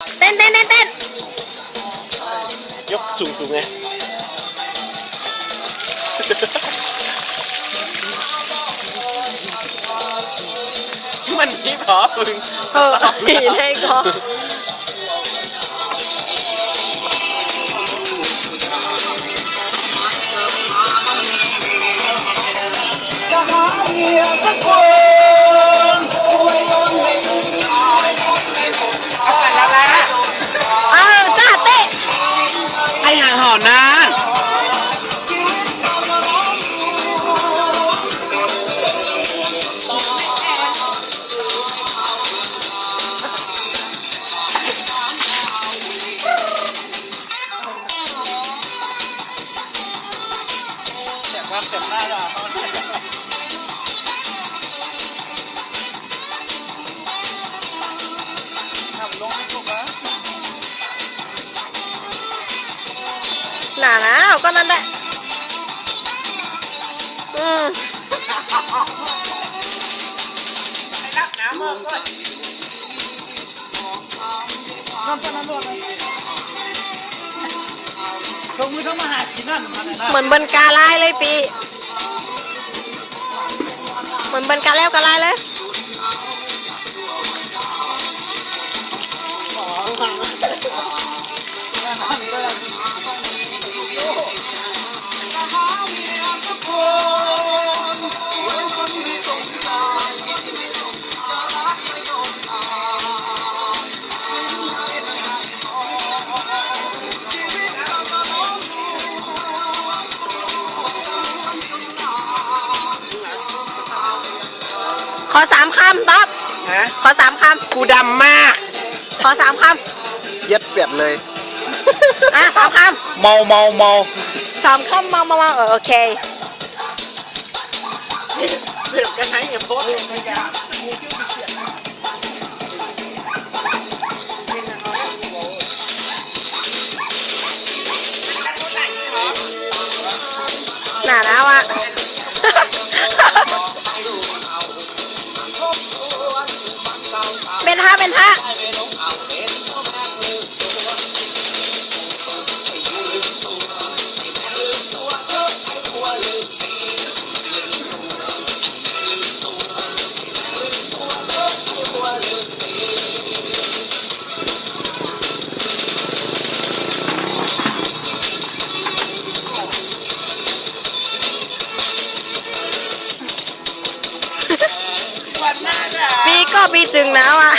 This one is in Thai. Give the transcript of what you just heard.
เต้นเต้นเต้นเต้นยกสูงสูงไงมันฮิปฮอปมึงเออผีในก็ ก็นั่นแหละอืมเหมือนเบินกาลายเลยปี อสามคำต๊อบฮะขอสามคกูดำมากำขอสามคเย็ดเปียดเลยำอะสามคเมาเมาเมาำสามคำมามามาเออโอเคเดี๋ยวกันให้อย่าโพสไม่ยากหนาแล้วอะ เป็นท่าเป็นท่า ก็ปีจึงแล้วอะ